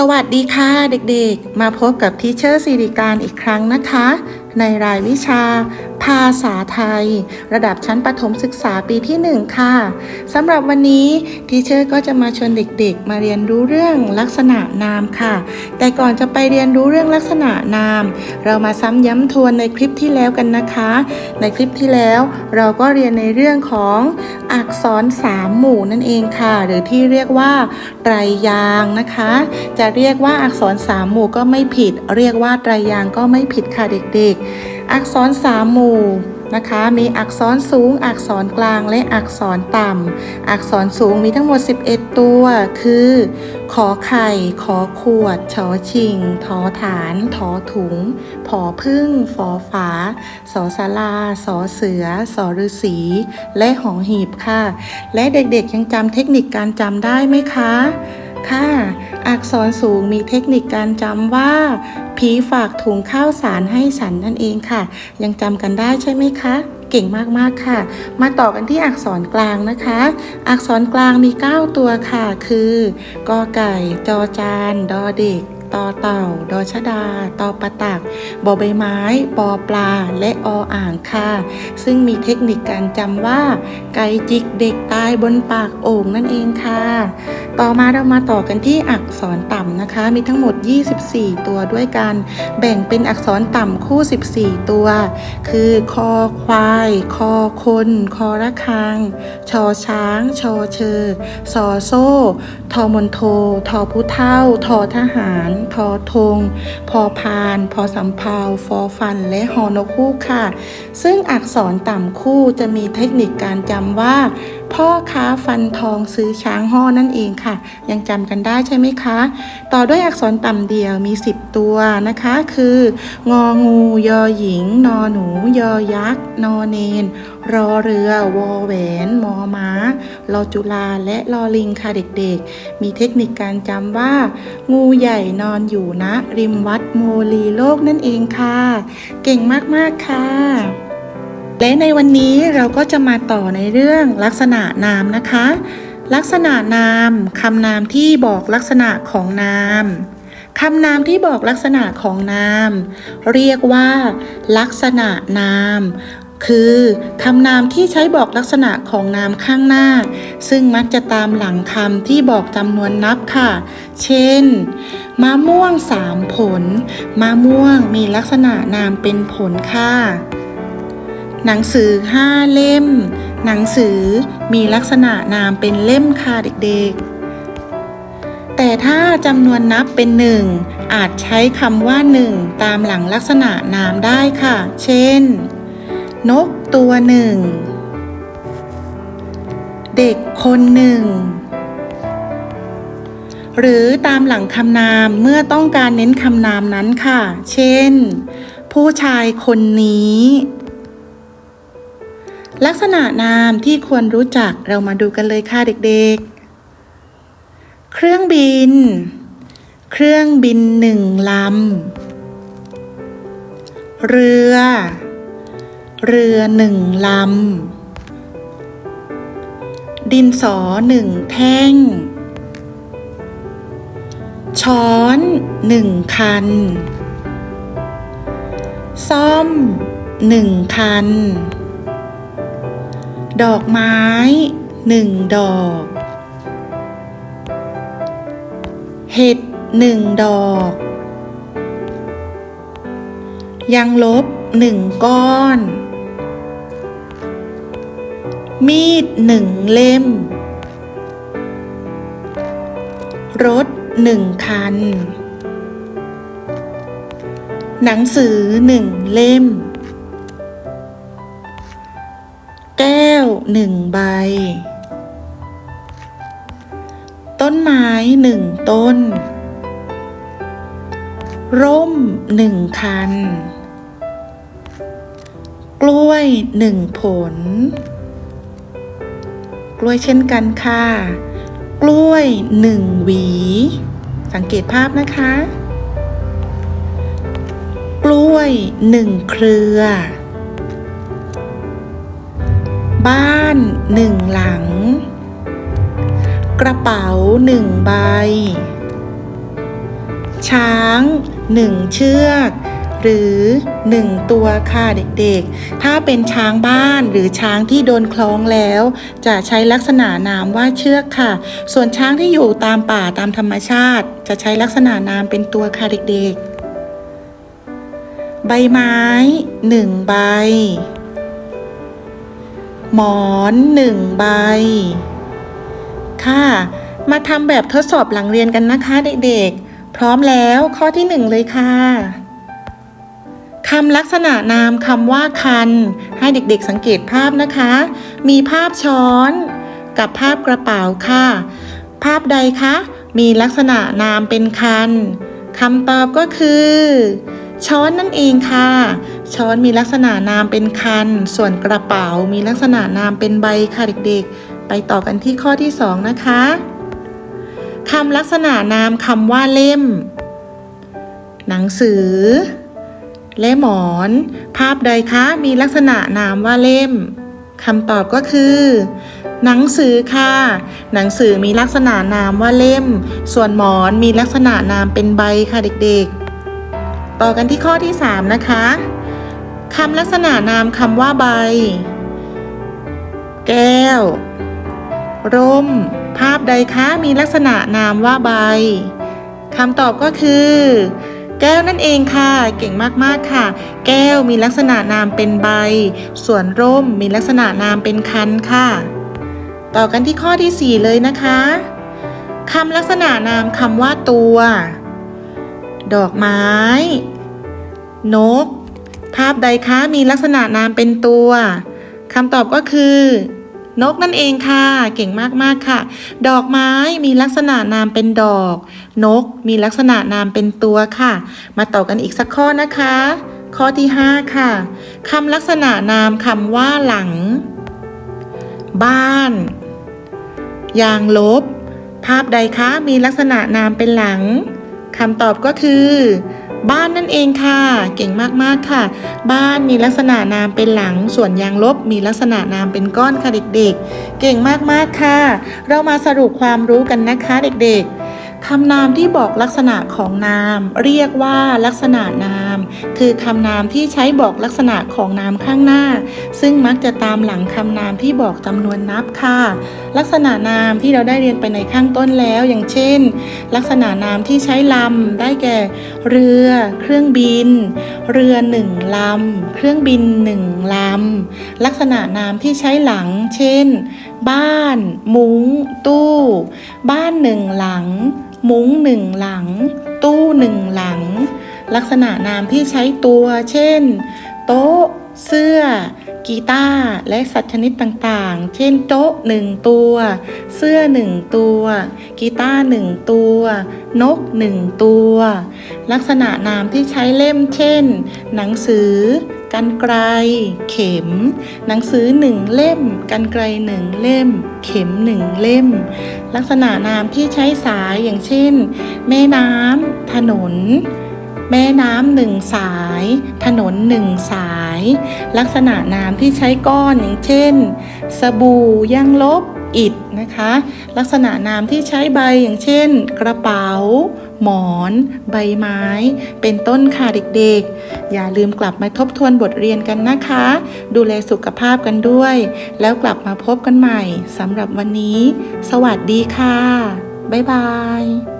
สวัสดีค่ะเด็กๆ มาพบกับทีเชอร์สิริการอีกครั้งนะคะ ในรายวิชา ภาษาไทย ระดับชั้นประถมศึกษาปีที่ 1 ค่ะสำหรับวันนี้ทีเชอร์ก็จะมาชวนเด็กๆ มาเรียนรู้เรื่องลักษณะนามค่ะ แต่ก่อนจะไปเรียนรู้เรื่องลักษณะนาม เรามาซ้ำย้ำทวนในคลิปที่แล้วกันนะคะ ในคลิปที่แล้วเราก็เรียนในเรื่องของอักษรสามหมู่นั่นเองค่ะ หรือที่เรียกว่าไตรยางนะคะ จะเรียกว่าอักษรสามหมู่ก็ไม่ผิด เรียกว่าไตรยางก็ไม่ผิดค่ะเด็กๆ อักษรสามหมู่นะคะมีอักษรสูง อักษรกลางและอักษรต่ำ อักษรสูงมีทั้งหมด 11 ตัว คือ ขอไข่ ขอขวดชอชิง ทอฐาน ทอถุง ผอพึ่งฟอฝา สอสาราสอเสือ สอฤาษี และหอหีบค่ะ และเด็กๆยังจำเทคนิคการจำได้ไหมคะ ค่ะ อักษรสูงมีเทคนิคการจำว่า ผีฝากถุงข้าวสารให้ฉันนั่นเองค่ะ ยังจำกันได้ใช่ไหมคะ เก่งมากๆค่ะ มาต่อกันที่อักษรกลางนะคะ อักษรกลางมี 9 ตัวค่ะ คือกอไก่จอจาน ดอเด็ก ต่อเต่า ดอชดาตอปะตักบอใบไม้ ปอปลา และออ่างค่ะ ซึ่งมีเทคนิคการจำว่า ไก่จิกเด็กตายบนปากโอ่งนั่นเองค่ะ ต่อมาเรามาต่อกันที่อักษรต่ำนะคะ มีทั้งหมด 24 ตัวด้วยกัน แบ่งเป็นอักษรต่ำคู่ 14 ตัว คือคอควาย คอคนคอระฆัง ชอช้าง ชอเชอสอโซ่ ทอมนโท ทอผู้เท่า ทอทหารทอธงพอพาน พอสำเภาฟอฟัน และฮอนกคู่ค่ะ ซึ่งอักษรต่ำคู่จะมีเทคนิคการจำว่า พ่อค้าฟันทองซื้อช้างห่อนั่นเองค่ะ ยังจำกันได้ใช่ไหมคะ ต่อด้วยอักษรต่ำเดียวมี 10 ตัวนะคะ คือ งองูยอหญิง นอหนู ยอยักษ์ นอเนน รอเรือ วอแหวน มอม้าลอจุลา และลอลิงค่ะเด็กๆ มีเทคนิคการจำว่า งูใหญ่นอนอยู่นะ ริมวัดโมลีโลกนั่นเองค่ะ เก่งมากๆค่ะ และในวันนี้เราก็จะมาต่อในเรื่องลักษณะนามนะคะ ลักษณะนามคำนามที่บอกลักษณะของนามคำนามที่บอกลักษณะของนาม เรียกว่า ลักษณะนาม คือคำนามที่ใช้บอกลักษณะของนามข้างหน้า ซึ่งมักจะตามหลังคำที่บอกจำนวนนับค่ะ เช่นมะม่วงสามผลมะม่วงมีลักษณะนามเป็นผลค่ะ หนังสือห้าเล่ม หนังสือมีลักษณะนามเป็นเล่มค่ะเด็กๆ แต่ถ้าจำนวนนับเป็นหนึ่งอาจใช้คำว่าหนึ่งตามหลังลักษณะนามได้ค่ะ เช่น นกตัวหนึ่ง เด็กคนหนึ่ง หรือตามหลังคำนามเมื่อต้องการเน้นคำนามนั้นค่ะ เช่น ผู้ชายคนนี้ ลักษณะนามที่ควรรู้จักเรามาดูกันเลยค่ะเด็กๆ เครื่องบิน เครื่องบินหนึ่งลำ เรือ เรือหนึ่งลำ ดินสอหนึ่งแท่ง ช้อนหนึ่งคัน ซ่อมหนึ่งคัน ดอกไม้หนึ่งดอก เห็ดหนึ่งดอก ยังลบหนึ่งก้อน มีดหนึ่งเล่ม รถหนึ่งคัน หนังสือหนึ่งเล่ม หนึ่งใบ ต้นไม้หนึ่งต้น ร่มหนึ่งคัน กล้วยหนึ่งผล กล้วยเช่นกันค่ะ กล้วยหนึ่งหวี สังเกตภาพนะคะ กล้วยหนึ่งเครือ บ้านหนึ่งหลัง กระเป๋าหนึ่งใบ ช้าง1เชือก หรือ1ตัวค่ะเด็กๆ ถ้าเป็นช้างบ้านหรือช้างที่โดนคล้องแล้ว จะใช้ลักษณะนามว่าเชือกค่ะ ส่วนช้างที่อยู่ตามป่าตามธรรมชาติ จะใช้ลักษณะนามเป็นตัวค่ะเด็กๆ ใบไม้หนึ่งใบ หมอนหนึ่งใบ ค่ะ มาทำแบบทดสอบหลังเรียนกันนะคะเด็กๆ พร้อมแล้วข้อที่หนึ่งเลยค่ะคำลักษณะนามคำว่าคัน ให้เด็กๆสังเกตภาพนะคะ มีภาพช้อนกับภาพกระเป๋าค่ะ ภาพใดคะ มีลักษณะนามเป็นคันคำตอบก็คือ ช้อนนั่นเองค่ะ ช้อนมีลักษณะนามเป็นคัน ส่วนกระเป๋ามีลักษณะนามเป็นใบค่ะเด็กๆ ไปต่อกันที่ข้อที่สองนะคะคำลักษณะนามคำว่าเล่ม หนังสือ และหมอน ภาพใดคะ มีลักษณะนามว่าเล่มคำตอบก็คือ หนังสือค่ะ หนังสือมีลักษณะนามว่าเล่ม ส่วนหมอนมีลักษณะนามเป็นใบค่ะเด็กๆ ต่อกันที่ข้อที่ 3 นะคะ คำลักษณะนามคำว่าใบ แก้ว ร่ม ภาพใดคะมีลักษณะนามว่าใบคำตอบก็คือ แก้วนั่นเองค่ะ เก่งมากๆค่ะ แก้วมีลักษณะนามเป็นใบ ส่วนร่มมีลักษณะนามเป็นคันค่ะ ต่อกันที่ข้อที่ 4 เลยนะคะคำลักษณะนามคำว่าตัว ดอกไม้ นก ภาพใดคะมีลักษณะนามเป็นตัวคำตอบก็คือ นกนั่นเองค่ะ เก่งมากๆค่ะ ดอกไม้มีลักษณะนามเป็นดอก นกมีลักษณะนามเป็นตัวค่ะ มาต่อกันอีกสักข้อนะคะ ข้อที่ 5 ค่ะคำลักษณะนามคำว่าหลัง บ้าน ยางลบ ภาพใดคะมีลักษณะนามเป็นหลังคำตอบก็คือ บ้านนั่นเองค่ะ เก่งมากๆค่ะ บ้านมีลักษณะนามเป็นหลัง ส่วนยางลบมีลักษณะนามเป็นก้อนค่ะเด็กๆ เก่งมากๆค่ะ เรามาสรุปความรู้กันนะคะเด็กๆ คำนามที่บอกลักษณะของนาม เรียกว่าลักษณะนาม คือคำนามที่ใช้บอกลักษณะของนามข้างหน้า ซึ่งมักจะตามหลังคำนามที่บอกจำนวนนับค่ะ ลักษณะนามที่เราได้เรียนไปในข้างต้นแล้ว อย่างเช่น ลักษณะนามที่ใช้ลำได้แก่ เรือ เครื่องบิน เรือหนึ่งลำเครื่องบินหนึ่งลำลักษณะนามที่ใช้หลัง เช่น บ้าน มุ้ง ตู้ บ้านหนึ่งหลัง มุ้งหนึ่งหลัง ตู้หนึ่งหลัง ลักษณะนามที่ใช้ตัว เช่น โต๊ะ เสื้อ กีตาร์ และสัตว์ชนิดต่างๆ เช่น โต๊ะหนึ่งตัว เสื้อหนึ่งตัว กีตาร์หนึ่งตัว นกหนึ่งตัว ลักษณะนามที่ใช้เล่ม เช่น หนังสือ กันไกรเข็ม หนังสือหนึ่งเล่ม กันไกรหนึ่งเล่ม เข็มหนึ่งเล่ม ลักษณะนามที่ใช้สายอย่างเช่น แม่น้ำถนน แม่น้ำหนึ่งสาย ถนนหนึ่งสาย ลักษณะนามที่ใช้ก้อนอย่างเช่น สบู่ยางลบอิฐนะคะ ลักษณะนามที่ใช้ใบอย่างเช่น กระเป๋า หมอน ใบไม้ เป็นต้นค่ะเด็กๆ อย่าลืมกลับมาทบทวนบทเรียนกันนะคะ ดูแลสุขภาพกันด้วย แล้วกลับมาพบกันใหม่สำหรับวันนี้ สวัสดีค่ะ บ๊ายบาย